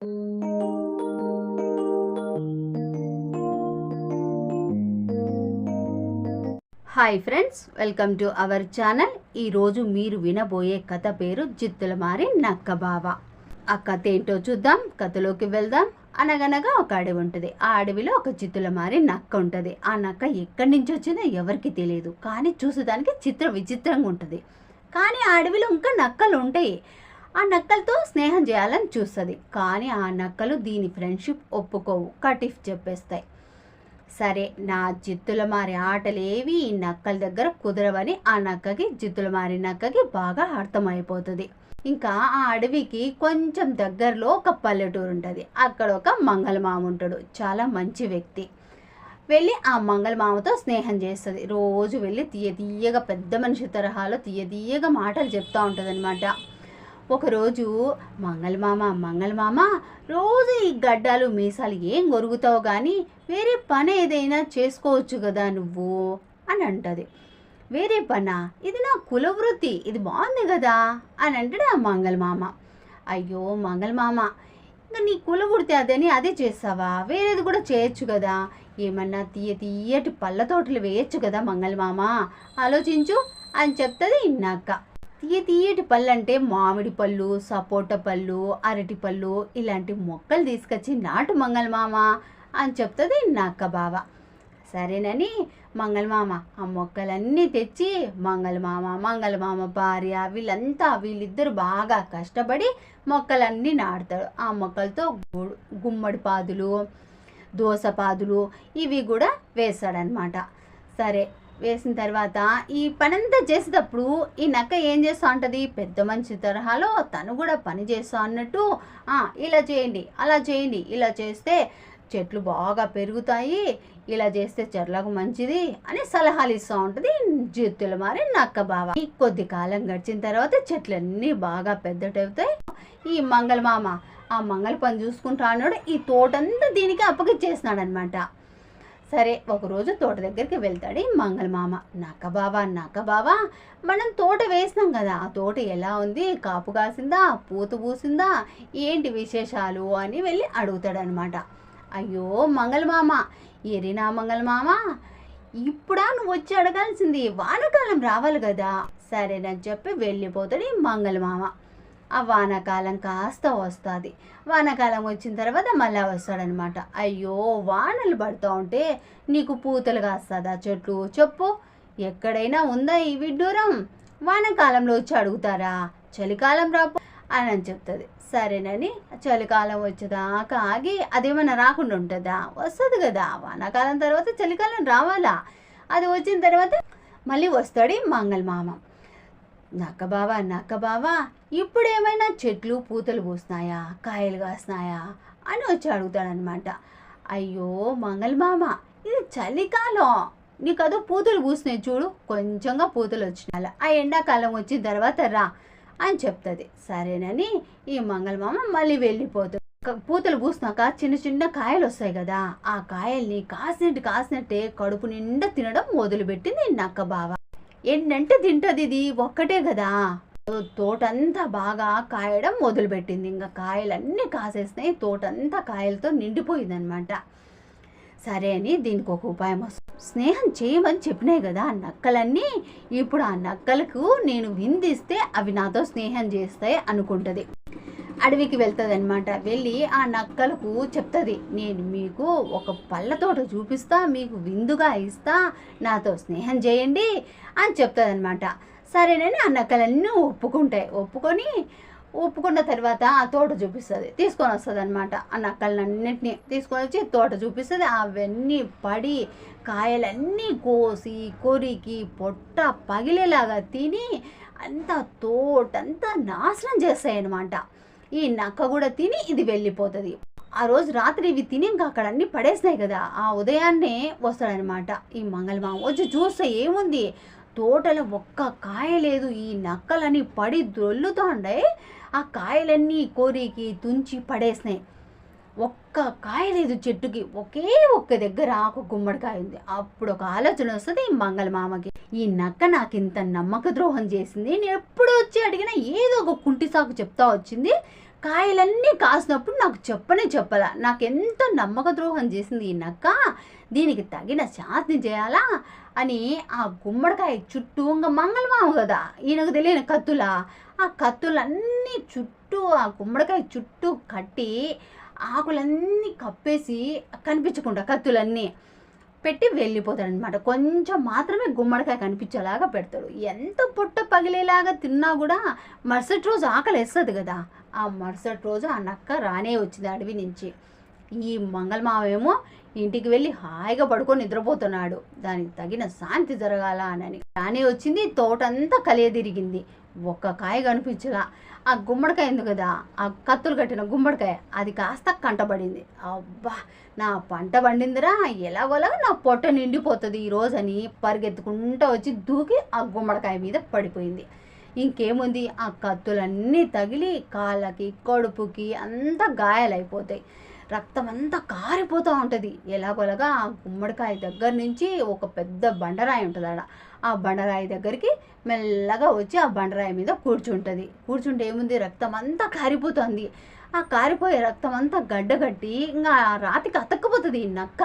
Hi friends welcome to our channel ఈరోజు మీరు వినబోయే కథ పేరు జిత్తుల మారి నక్క బావ ఆ కథ ఏంటో చూద్దాం కథలోకి వెళ్దాం. అనగనగా ఒక అడవి ఉంటుంది. ఆ అడవిలో ఒక చిత్తుల మారి నక్క ఉంటుంది. ఆ నక్క ఎక్కడి నుంచి వచ్చిందో ఎవరికి తెలియదు కానీ చూసేదానికి చిత్ర విచిత్రంగా ఉంటుంది. కానీ ఆ అడవిలో ఇంకా నక్కలు ఉంటాయి. ఆ నక్కలతో స్నేహం చేయాలని చూస్తుంది. కానీ ఆ నక్కలు దీని ఫ్రెండ్షిప్ ఒప్పుకోవు. కటిఫ్ చెప్పేస్తాయి. సరే నా జిత్తుల మారి ఆటలేవి ఈ నక్కల దగ్గర కుదరవని ఆ నక్కకి జిత్తుల మారి నక్కకి బాగా అర్థమైపోతుంది. ఇంకా ఆ అడవికి కొంచెం దగ్గరలో ఒక పల్లెటూరు ఉంటుంది అక్కడ ఒక మంగళమామ ఉంటాడు. చాలా మంచి వ్యక్తి. వెళ్ళి ఆ మంగళమామతో స్నేహం చేస్తుంది. రోజు వెళ్ళి తీయ తీయగా పెద్ద మనిషి తరహాలో తీయ తీయగా మాటలు చెప్తూ ఉంటుంది ఒకరోజు మంగళమామ మంగళమామ రోజు ఈ గడ్డాలు మీసాలు ఏం గొరుగుతావు కానీ వేరే పని ఏదైనా చేసుకోవచ్చు కదా నువ్వు? అని అంటది. వేరే పనా? ఇది నా కులవృత్తి ఇది బాగుంది కదా? అని అంటాడు ఆ మంగళమామ అయ్యో మంగళమామ ఇంకా నీ కులవృత్తి అదని అదే చేస్తావా? వేరేది కూడా చేయొచ్చు కదా. ఏమన్నా తీయ తీయటి పళ్ళ తోటలు వేయచ్చు కదా మంగళమామ ఆలోచించు అని చెప్తుంది ఇన్నాక తీయ తీయటి పళ్ళు అంటే మామిడి పళ్ళు సపోటా పళ్ళు అరటి పళ్ళు ఇలాంటి మొక్కలు తీసుకొచ్చి నాటు మంగళమామ అని చెప్తుంది నక్క బావ. సరేనని మంగళమామ ఆ మొక్కలన్నీ తెచ్చి మంగళమామ మంగళమామ భార్య వీళ్ళంతా వీళ్ళిద్దరు బాగా కష్టపడి మొక్కలన్నీ నాటుతాడు ఆ మొక్కలతో గుమ్మడి పాదులు దోసపాదులు ఇవి కూడా వేస్తాడనమాట సరే వేసిన తర్వాత ఈ పనంతా చేసేటప్పుడు ఈ నక్క ఏం చేస్తా ఉంటుంది? పెద్ద మనిషి తరహాలో తను కూడా పని చేస్తా అన్నట్టు ఇలా చేయండి అలా చేయండి ఇలా చేస్తే చెట్లు బాగా పెరుగుతాయి ఇలా చేస్తే చెట్లకు మంచిది అని సలహాలు ఇస్తూ ఉంటుంది జిత్తుల మారి నక్క బావ. ఈ కొద్ది కాలం గడిచిన తర్వాత చెట్లన్నీ బాగా పెద్దటవుతాయి. ఈ మంగళమామ ఆ మంగళ పని చూసుకుంటా అన్నాడు. ఈ తోటంతా దీనికి అప్పగిచ్చేసినాడు అనమాట సరే ఒకరోజు తోట దగ్గరికి వెళ్తాడు మంగళమామ. నక్క బావా నక్క బావా మనం తోట వేసినాం కదా ఆ తోట ఎలా ఉంది కాపు కాసిందా పూత పూసిందా ఏంటి విశేషాలు అని వెళ్ళి అడుగుతాడనమాట అయ్యో మంగళమామ ఎరినా మంగళమామ ఇప్పుడా నువ్వు వచ్చి అడగాల్సింది వానకాలం రావాలి కదా సరేనని చెప్పి వెళ్ళిపోతాడు మంగళ మంగళమామ. ఆ వానాకాలం కాస్త వస్తుంది. వానాకాలం వచ్చిన తర్వాత మళ్ళీ వస్తాడనమాట. అయ్యో వానలు పడుతూ ఉంటే నీకు పూతలు కాస్తుందా? చెట్లు చెప్పు. ఎక్కడైనా ఉందా ఈ విడ్డూరం? వానాకాలంలో వచ్చి అడుగుతారా? చలికాలం రాపో అని అని చెప్తుంది. సరేనని చలికాలం వచ్చేదాకా ఆగి అదేమైనా రాకుండా ఉంటుందా? వస్తుంది కదా. వానాకాలం తర్వాత చలికాలం రావాలా? అది వచ్చిన తర్వాత మళ్ళీ వస్తాడు మంగళ మామ నక్క బావా నక్క బావా ఇప్పుడు ఏమైనా చెట్లు పూతలు పూస్తున్నాయా కాయలు కాస్తున్నాయా అని వచ్చి అడుగుతాడనమాట అయ్యో మంగళమామ ఇది చలికాలం. నీకు అదో పూతలు పూసినాయి చూడు కొంచెంగా పూతలు వచ్చినాయి. ఆ ఎండాకాలం వచ్చిన తర్వాత రా అని చెప్తుంది. సరేనని ఈ మంగళమామ మళ్ళీ వెళ్ళిపోతుంది. పూతలు పూసినాక చిన్న చిన్న కాయలు వస్తాయి కదా ఆ కాయల్ని కాసినట్టు కాసినట్టే కడుపు నిండా తినడం మొదలుపెట్టింది నక్క బావ. ఏంటంటే తింటది ఇది ఒక్కటే కదా. తోటంతా బాగా కాయడం మొదలుపెట్టింది. ఇంకా కాయలన్నీ కాసేసినాయి. తోటంతా కాయలతో నిండిపోయిందనమాట. సరే అని దీనికి ఒక ఉపాయం వస్తుంది. స్నేహం చేయమని చెప్పినాయి కదా ఆ నక్కలన్నీ. ఇప్పుడు ఆ నక్కలకు నేను విందిస్తే అవి నాతో స్నేహం చేస్తాయి అనుకుంటుంది. అడవికి వెళ్తుంది అనమాట వెళ్ళి ఆ నక్కలకు చెప్తుంది నేను మీకు ఒక పళ్ళ తోట చూపిస్తా మీకు విందుగా ఇస్తా నాతో స్నేహం చేయండి అని చెప్తుంది అనమాట సరేనని ఆ నక్కలన్నీ ఒప్పుకుంటాయి. ఒప్పుకొని ఒప్పుకున్న తర్వాత ఆ తోట చూపిస్తుంది తీసుకొని వస్తుంది అనమాట ఆ నక్కలన్నింటినీ తీసుకొని వచ్చి తోట చూపిస్తుంది. అవన్నీ పడి కాయలన్నీ కోసి కొరికి పొట్ట పగిలేలాగా తిని అంతా తోటంతా నాశనం చేస్తాయి అనమాట ఈ నక్క కూడా తిని ఇది వెళ్ళిపోతుంది. ఆ రోజు రాత్రి ఇవి తిని ఇంకా అక్కడ అన్ని పడేసినాయి కదా ఆ ఉదయాన్నే వస్తాడనమాట ఈ మంగళమామ వచ్చి చూస్తే ఏముంది? తోటలో ఒక్క కాయ లేదు. ఈ నక్కలని పడి దొల్లుతుండే. ఆ కాయలన్నీ కోరికి తుంచి పడేసినాయి. ఒక్క కాయ లేదు చెట్టుకి. ఒకే ఒక్క దగ్గర ఒక గుమ్మడికాయ ఉంది. అప్పుడు ఒక ఆలోచన వస్తుంది ఈ మంగళమామకి ఈ నక్క నాకు ఇంత నమ్మక ద్రోహం చేసింది. నేను ఎప్పుడు వచ్చి అడిగినా ఏదో ఒక కుంటి సాకు చెప్తా వచ్చింది. కాయలన్నీ కాసినప్పుడు నాకు చెప్పనే చెప్పాల. నాకు ఎంత నమ్మక ద్రోహం చేసింది ఈ నక్క. దీనికి తగిన శాంతి చేయాలా? అని ఆ గుమ్మడికాయ చుట్టూ ఇంకా మంగళమాము కదా. ఈయనకు తెలియని కత్తుల? ఆ కత్తులన్నీ చుట్టూ ఆ గుమ్మడికాయ చుట్టూ కట్టి ఆకులన్నీ కప్పేసి కనిపించకుండా కత్తులన్నీ. పెట్టి వెళ్ళిపోతాడనమాట కొంచెం మాత్రమే గుమ్మడికాయ కనిపించేలాగా పెడతాడు. ఎంత పొట్ట పగిలేలాగా తిన్నా కూడా మరుసటి రోజు ఆకలి వేస్తుంది కదా. ఆ మరుసటి రోజు ఆ నక్క రానే వచ్చింది అడవి నుంచి. ఈ మంగళమావేమో ఇంటికి వెళ్ళి హాయిగా పడుకొని నిద్రపోతున్నాడు. దానికి తగిన శాంతి జరగాల అని రానే వచ్చింది తోటంతా కలియదిరిగింది. ఒక్క కాయ కనిపించలా. ఆ గుమ్మడికాయ ఉంది కదా ఆ కత్తులు కట్టిన గుమ్మడికాయ అది కాస్త కంటబడింది. అబ్బా నా పంట పండిందిరా ఎలాగోలా నా పొట్ట నిండిపోతుంది ఈ రోజని పరిగెత్తుకుంటూ వచ్చి దూకి ఆ గుమ్మడికాయ మీద పడిపోయింది. ఇంకేముంది ఆ కత్తులన్నీ తగిలి కాళ్ళకి కడుపుకి అంతా గాయాలైపోతాయి. రక్తం అంతా కారిపోతూ ఉంటుంది. ఎలాగోలాగా ఆ గుమ్మడికాయ దగ్గర నుంచి ఒక పెద్ద బండరాయి ఉంటుంది ఆడ ఆ బండరాయి దగ్గరికి మెల్లగా వచ్చి ఆ బండరాయి మీద కూర్చుంటుంది. కూర్చుంటే ఏముంది? రక్తం అంతా కారిపోతుంది. ఆ కారిపోయే రక్తం అంతా గడ్డగట్టి ఇంకా రాతికి అతక్కపోతుంది ఈ నక్క.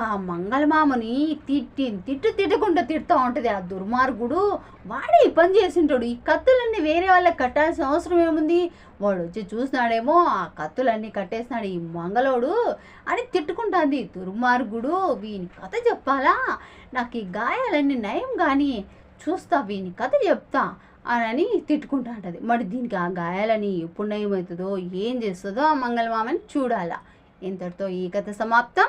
ఆ మంగళమామని తిట్టి తిట్టు తిట్టకుండా తిడుతూ ఉంటుంది ఆ దుర్మార్గుడు. వాడే ఈ పని చేసింటాడు. ఈ కత్తులన్నీ వేరే వాళ్ళకి కట్టాల్సిన అవసరం ఏముంది? వాడు వచ్చి చూసినాడేమో ఆ కత్తులన్నీ కట్టేసినాడు ఈ మంగళోడు అని తిట్టుకుంటుంది దుర్మార్గుడు. వీని కథ చెప్పాలా? నాకు ఈ గాయాలన్నీ నయం కానీ చూస్తా వీని కథ చెప్తా అని తిట్టుకుంటా ఉంటుంది మరి దీనికి ఆ గాయాలని ఎప్పుడు నయమవుతుందో ఏం చేస్తుందో ఆ మంగళమామని చూడాలా. ఇంతటితో ఈ కథ సమాప్తం.